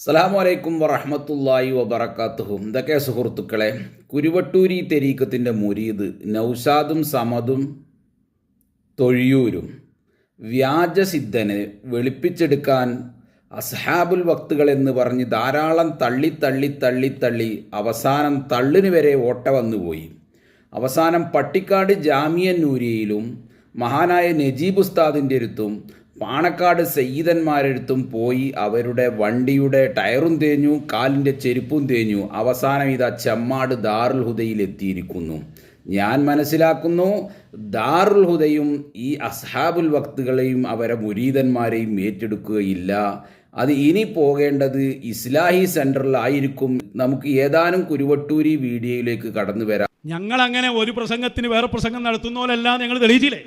അസ്സലാമു അലൈക്കും വറഹ്മത്തുള്ളാഹി വബറക്കാത്തുഹു എന്തൊക്കെ സുഹൃത്തുക്കളെ? കുരുവട്ടൂരി തെരീക്കത്തിന്റെ മുരീദ് നൗഷാദും സമദും തൊഴിയൂരും. വ്യാജസിദ്ധനെ വെളുപ്പിച്ചെടുക്കാൻ അസ്ഹാബുൽ വക്തുകൾ എന്ന് പറഞ്ഞ് ധാരാളം തള്ളി തള്ളി തള്ളി തള്ളി അവസാനം തള്ളിന് വരെ ഓട്ട വന്നുപോയി. അവസാനം പട്ടിക്കാട് ജാമിയ മഹാനായ നജീബ് ഉസ്താദിന്റെ അടുത്തും പാണക്കാട് സയ്യിദന്മാരെടുത്തും പോയി അവരുടെ വണ്ടിയുടെ ടയറും തേഞ്ഞു കാലിന്റെ ചെരുപ്പും തേഞ്ഞു. അവസാനം ഇതാ ചെമ്മാട് ദാറുൽ ഹുദയിൽ എത്തിയിരിക്കുന്നു. ഞാൻ മനസ്സിലാക്കുന്നു ദാറുൽ ഹുദയും ഈ അസ്ഹാബുൽ വക്തുകളെയും അവരെ മുരീതന്മാരെയും ഏറ്റെടുക്കുകയില്ല. അത് ഇനി പോകേണ്ടത് ഇസ്ലാഹി സെന്ററിലായിരിക്കും നമുക്ക് ഏതാനും കുരുവട്ടൂരി വീഡിയോയിലേക്ക് കടന്നു വരാം. ഞങ്ങൾ അങ്ങനെ ഒരു പ്രസംഗത്തിന് വേറെ പ്രസംഗം നടത്തുന്ന നടത്തുന്നവരല്ല ഞങ്ങൾ തെളിയിച്ചില്ലേ?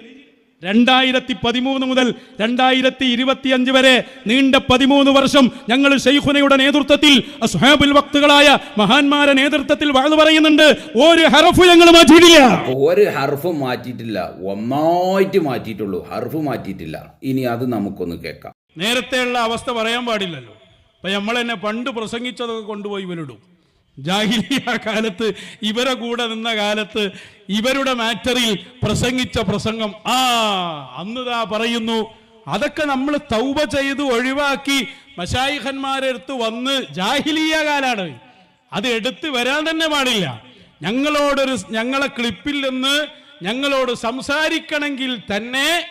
രണ്ടായിരത്തി പതിമൂന്ന് മുതൽ രണ്ടായിരത്തി ഇരുപത്തിയഞ്ച് വരെ നീണ്ട പതിമൂന്ന് വർഷം ഞങ്ങൾ ഷെയ്ഖുനയുടെ നേതൃത്വത്തിൽ അസ്ഹാബുൽ വക്തുകളായ മഹാന്മാരെ നേതൃത്വത്തിൽ വാഴ്ന്നു പറയുന്നുണ്ട്. ഒരു ഹർഫ് ഞങ്ങൾ മാറ്റിയിട്ടില്ല. ഒരു ഹർഫ് മാറ്റിയിട്ടില്ല. ഒന്നായിട്ട് മാറ്റിയിട്ടുള്ളൂ. ഹർഫ് മാറ്റിയിട്ടില്ല. ഇനി അത് നമുക്കൊന്ന് കേൾക്കാം. നേരത്തെയുള്ള അവസ്ഥ പറയാൻ പാടില്ലല്ലോ. അപ്പൊ നമ്മൾ തന്നെ പണ്ട് പ്രസംഗിച്ചതൊക്കെ കൊണ്ടുപോയി ഇവരിടും ജാഹിലിയ കാലത്ത് ഇവരെ കൂടെ നിന്ന കാലത്ത് ഇവരുടെ മാറ്ററിൽ പ്രസംഗിച്ച പ്രസംഗം ആ അന്ന് താ പറയുന്നു അതൊക്കെ നമ്മൾ തൗബ ചെയ്ത് ഒഴിവാക്കി മഷായിഖന്മാരെ അടുത്ത് വന്ന് ജാഹിലിയ കാലാണ്. അത് എടുത്ത് വരാൻ തന്നെ പാടില്ല. ഞങ്ങളോടൊരു ഞങ്ങളെ ക്ലിപ്പിൽ നിന്ന് ഞങ്ങളോട് സംസാരിക്കണമെങ്കിൽ തന്നെ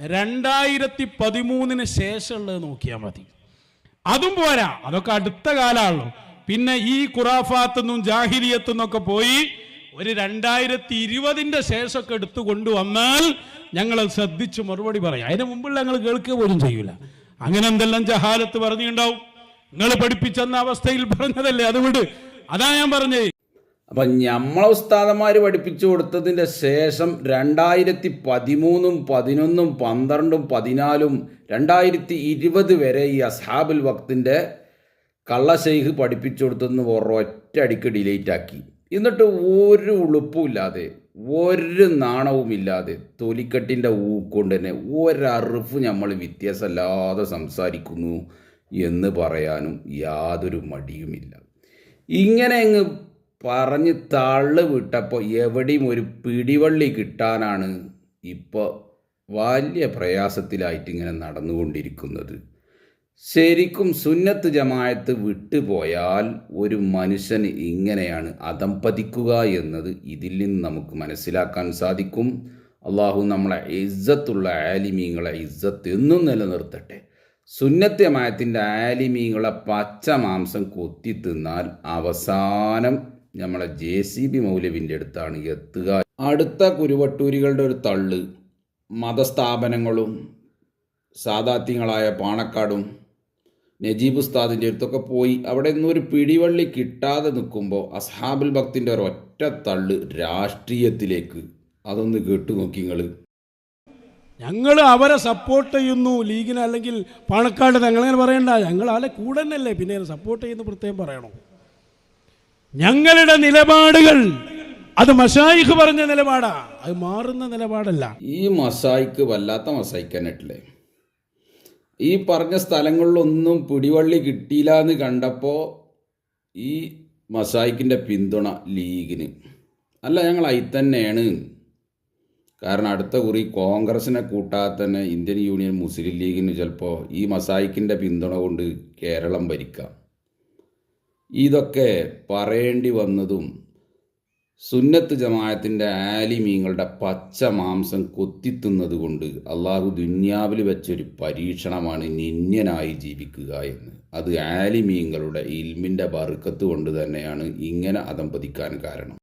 രണ്ടായിരത്തി പതിമൂന്നിന് ശേഷമുള്ളത് നോക്കിയാൽ മതി. അതും പോരാ. അതൊക്കെ അടുത്ത കാലമാണല്ലോ. പിന്നെ ഈ ഖുറാഫാത്തുനിന്നും ജാഹിലിയത്തുനിന്നൊക്കെ പോയി ഒരു രണ്ടായിരത്തി ഇരുപതിന്റെ ശേഷമൊക്കെ എടുത്തു കൊണ്ടുവന്നാൽ ഞങ്ങൾ ശ്രദ്ധിച്ച് മറുപടി പറയാം. അതിന് മുമ്പുള്ള ഞങ്ങൾ കേൾക്കുക പോലും ചെയ്യൂല. അങ്ങനെ എന്തെല്ലാം ജഹാലത്ത് പറഞ്ഞിട്ടുണ്ടാവും? നിങ്ങൾ പഠിപ്പിച്ചെന്ന അവസ്ഥയിൽ പറഞ്ഞതല്ലേ? അത് വിട് അതാ ഞാൻ പറഞ്ഞത്. അപ്പൊ നമ്മളെ ഉസ്താദന്മാർ പഠിപ്പിച്ചു കൊടുത്തതിന്റെ ശേഷം രണ്ടായിരത്തി പതിമൂന്നും പതിനൊന്നും പന്ത്രണ്ടും പതിനാലും രണ്ടായിരത്തി ഇരുപത് വരെ ഈ അസ്ഹാബുൽ വക്തിന്റെ കള്ളശൈഖ് പഠിപ്പിച്ചു കൊടുത്തെന്ന് ഒരൊറ്റ അടിക്ക് ഡിലീറ്റ് ആക്കി. എന്നിട്ട് ഒരു ഉളുപ്പുമില്ലാതെ ഒരു നാണവുമില്ലാതെ തൊലിക്കെട്ടിന്റെ ഊക്കൊണ്ട് തന്നെ ഒരറിഫ് നമ്മൾ വ്യത്യാസമല്ലാതെ സംസാരിക്കുന്നു എന്ന് പറയാനും യാതൊരു മടിയുമില്ല. ഇങ്ങനെ അങ്ങ് പറഞ്ഞ് തള്ളു വിട്ടപ്പോൾ എവിടെയും ഒരു പിടിവള്ളി കിട്ടാനാണ് ഇപ്പോൾ വലിയ പ്രയാസത്തിലായിട്ട് ഇങ്ങനെ നടന്നുകൊണ്ടിരിക്കുന്നത്. ശരിക്കും സുന്നത്ത് ജമായത്ത് വിട്ടുപോയാൽ ഒരു മനുഷ്യന് ഇങ്ങനെയാണ് അതമ്പതിക്കുക എന്നത് ഇതിൽ നിന്ന് നമുക്ക് മനസ്സിലാക്കാൻ സാധിക്കും. അള്ളാഹു നമ്മളെ ഇജ്ജത്തുള്ള ആലിമീങ്ങളെ ഇജ്ജത്ത് എന്നും നിലനിർത്തട്ടെ. സുന്നത്ത് ജമായത്തിന്റെ ആലിമീങ്ങളെ പച്ച മാംസം കൊത്തി തിന്നാൽ അവസാനം നമ്മളെ ജെ സി ബി മൗലവിന്റെ അടുത്താണ് എത്തുക. അടുത്ത കുരുവട്ടൂരികളുടെ ഒരു തള്ള് മതസ്ഥാപനങ്ങളും സാദാത്യങ്ങളായ പാണക്കാടും നജീബ് ഉസ്താദിന്റെ അടുത്തൊക്കെ പോയി. അവിടെ നിന്ന് ഒരു പിടിവള്ളി കിട്ടാതെ നിൽക്കുമ്പോൾ അസ്ഹാബുൽ ഭക്തിന്റെ ഒരു ഒറ്റ തള്ള് രാഷ്ട്രീയത്തിലേക്ക് അതൊന്ന് കേട്ടു നോക്കി നിങ്ങൾ ഞങ്ങൾ അവരെ സപ്പോർട്ട് ചെയ്യുന്നു. ലീഗിന് അല്ലെങ്കിൽ പാണക്കാട് ഞങ്ങളങ്ങനെ പറയണ്ട. ഞങ്ങൾ ആളെ കൂടെ തന്നെയല്ലേ. പിന്നെ സപ്പോർട്ട് ചെയ്യുന്ന പ്രത്യേകം പറയണോ. ഞങ്ങളുടെ നിലപാടുകൾ അത് മഷായിഖ് പറഞ്ഞ നിലപാടാ. അത് മാറുന്ന നിലപാടല്ല. ഈ മസായിക്ക് വല്ലാത്ത മസായിക്കാനായിട്ടില്ലേ ഈ പറഞ്ഞ സ്ഥലങ്ങളിലൊന്നും പിടിവള്ളി കിട്ടിയില്ല എന്ന് കണ്ടപ്പോൾ ഈ മസായിക്കിന്റെ പിന്തുണ ലീഗിന്. അല്ല ഞങ്ങൾ അതിൽ തന്നെയാണ്. കാരണം അടുത്ത കുറി കോൺഗ്രസിനെ കൂട്ടാതെ തന്നെ ഇന്ത്യൻ യൂണിയൻ മുസ്ലിം ലീഗിന് ചിലപ്പോൾ ഈ മസായിക്കിന്റെ പിന്തുണ കൊണ്ട് കേരളം ഭരിക്കാം. ഇതൊക്കെ പറയേണ്ടി വന്നതും സുന്നത്ത് ജമാഅത്തിന്റെ ആലിമീങ്ങളുടെ പച്ച മാംസം കൊത്തിത്തുന്നത് കൊണ്ട് അള്ളാഹു ദുന്യാവിൽ വെച്ചൊരു പരീക്ഷണമാണ് നിന്യനായി ജീവിക്കുക എന്ന്. അത് ആലിമീങ്ങളുടെ ഇൽമിന്റെ ബറുക്കത്ത് കൊണ്ട് തന്നെയാണ് ഇങ്ങനെ അതമ്പതിക്കാൻ കാരണം.